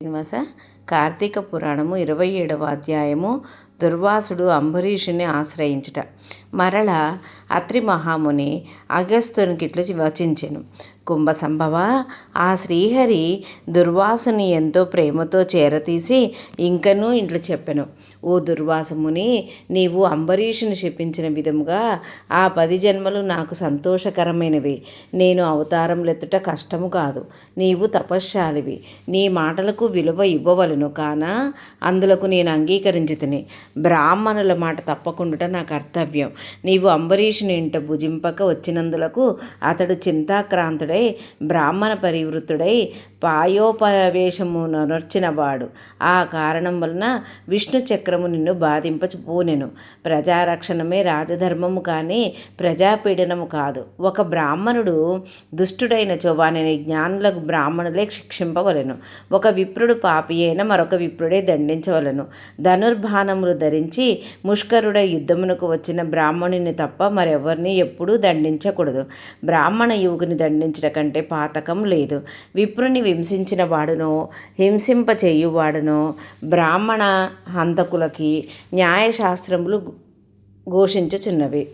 శ్రీనివాస కార్తీక పురాణము ఇరవై ఏడవ అధ్యాయము దుర్వాసుడు అంబరీషుని ఆశ్రయించుట. మరల అత్రి మహాముని అగస్త్యునికిట్లు వచించెను. కుంభసంభవ? ఆ శ్రీహరి దుర్వాసుని ఎంతో ప్రేమతో చేరతీసి ఇంకనూ ఇంట్లో చెప్పెను. ఓ దుర్వాసముని నీవు అంబరీషుని శపించిన విధముగా ఆ పది జన్మలు నాకు సంతోషకరమైనవి. నేను అవతారములెత్తుట కష్టము కాదు. నీవు తపశ్శాలివి. నీ మాటలకు విలువ ఇవ్వవలను కాన? అందులకు నేను అంగీకరించుతుని. బ్రాహ్మణుల మాట తప్పకుండా నా కర్తవ్యం. నీవు అంబరీషుని ఇంట భుజింపక వచ్చినందులకు అతడు చింతాక్రాంతుడై బ్రాహ్మణ పరివృత్తుడై పాయోపవేశము నొర్చినవాడు ఆ కారణం వలన విష్ణు చక్రము నిన్ను బాధింపచూనెను ప్రజారక్షణమే రాజధర్మము కానీ ప్రజాపీడనము కాదు. ఒక బ్రాహ్మణుడు దుష్టుడైన వానిని జ్ఞానులకు బ్రాహ్మణులే శిక్షింపవలను. ఒక విప్రుడు పాపి అయిన మరొక విప్రుడే దండించవలను. ధనుర్బాణములు ధరించి ముష్కరుడ యుద్ధమునకు వచ్చిన బ్రాహ్మణుని తప్ప మరెవరిని ఎప్పుడూ దండించకూడదు. బ్రాహ్మణ యువకుని దండించడం కంటే పాతకం లేదు. విప్రుని హింసించిన వాడునో హింసింప చేయువాడునో బ్రాహ్మణ హంతకులకి న్యాయశాస్త్రములు ఘోషించుచున్నవి.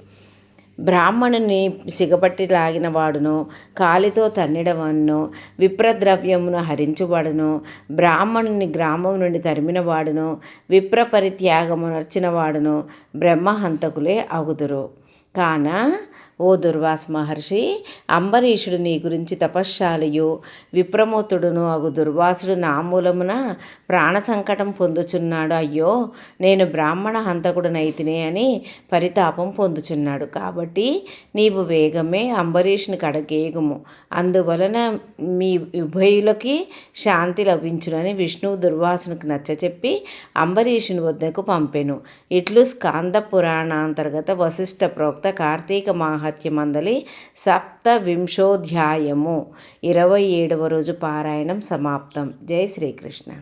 బ్రాహ్మణుని సిగపట్టి లాగిన వాడును కాలితో తన్నిడవన్ను విప్రద్రవ్యమును హరించువాడును బ్రాహ్మణుని గ్రామం నుండి తరిమిన వాడును విప్ర పరిత్యాగము నర్చిన వాడును బ్రహ్మహంతకులే అగుదురు కాన ఓ దుర్వాస మహర్షి అంబరీషుడు నీ గురించి తపశ్శాలియు. విప్రమోతుడును అగు దుర్వాసుడు నా మూలమున ప్రాణ సంకటం పొందుచున్నాడు. అయ్యో నేను బ్రాహ్మణ హంతకుడునైతినే అని పరితాపం పొందుచున్నాడు. కాబట్టి నీవు వేగమే అంబరీషుని కడగేగుము. అందువలన మీ ఉభయులకి శాంతి లభించునని విష్ణువు దుర్వాసునికి నచ్చచెప్పి అంబరీషుని వద్దకు పంపెను. ఇట్లు స్కాంద పురాణాంతర్గత వశిష్ఠ ప్రోక్త కార్తీక మాహ మహాత్యమందలి సప్తవింశోధ్యాయము ఇరవై ఏడవ రోజు పారాయణం సమాప్తం. జై శ్రీకృష్ణ.